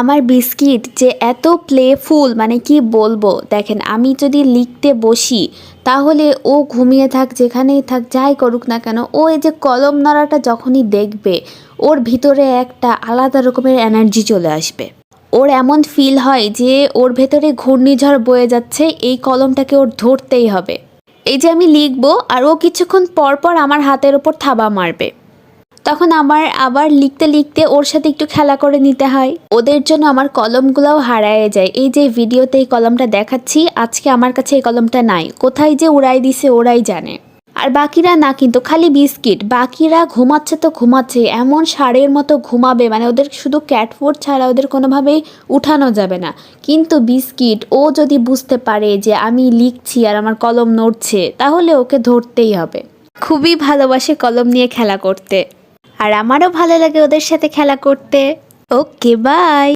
আমার বিস্কিট যে এত প্লেফুল মানে কি বলব? দেখেন, আমি যদি লিখতে বসি, তাহলে ও ঘুমিয়ে থাক, যেখানেই থাক, যাই করুক না কেন, ও এই যে কলম নাড়াটা যখনই দেখবে, ওর ভিতরে একটা আলাদা রকমের এনার্জি চলে আসবে। ওর এমন ফিল হয় যে, ওর ভেতরে ঘূর্ণিঝড় বয়ে যাচ্ছে, এই কলমটাকে ওর ধরতেই হবে। এই যে আমি লিখব, আর ও কিছুক্ষণ পর পর আমার হাতের ওপর থাবা মারবে। তখন আমার আবার লিখতে লিখতে ওর সাথে একটু খেলা করে নিতে হয়। ওদের জন্য আমার কলমগুলোও হারায় যায়। এই যে ভিডিওতে এই কলমটা দেখাচ্ছি, আজকে আমার কাছে এই কলমটা নাই। কোথায় যে উড়াই দিছে ওরাই জানে। আর বাকিরা না কিন্তু, খালি বিস্কিট। বাকিরা ঘুমাচ্ছে তো ঘুমাচ্ছে, এমন সারের মতো ঘুমাবে মানে ওদের শুধু ক্যাটফুড ছাড়া ওদের কোনোভাবেই উঠানো যাবে না। কিন্তু বিস্কিট, ও যদি বুঝতে পারে যে আমি লিখছি আর আমার কলম নড়ছে, তাহলে ওকে ধরতেই হবে। খুবই ভালোবাসে কলম নিয়ে খেলা করতে। আর আমারও ভালো লাগে ওদের সাথে খেলা করতে। Okay bye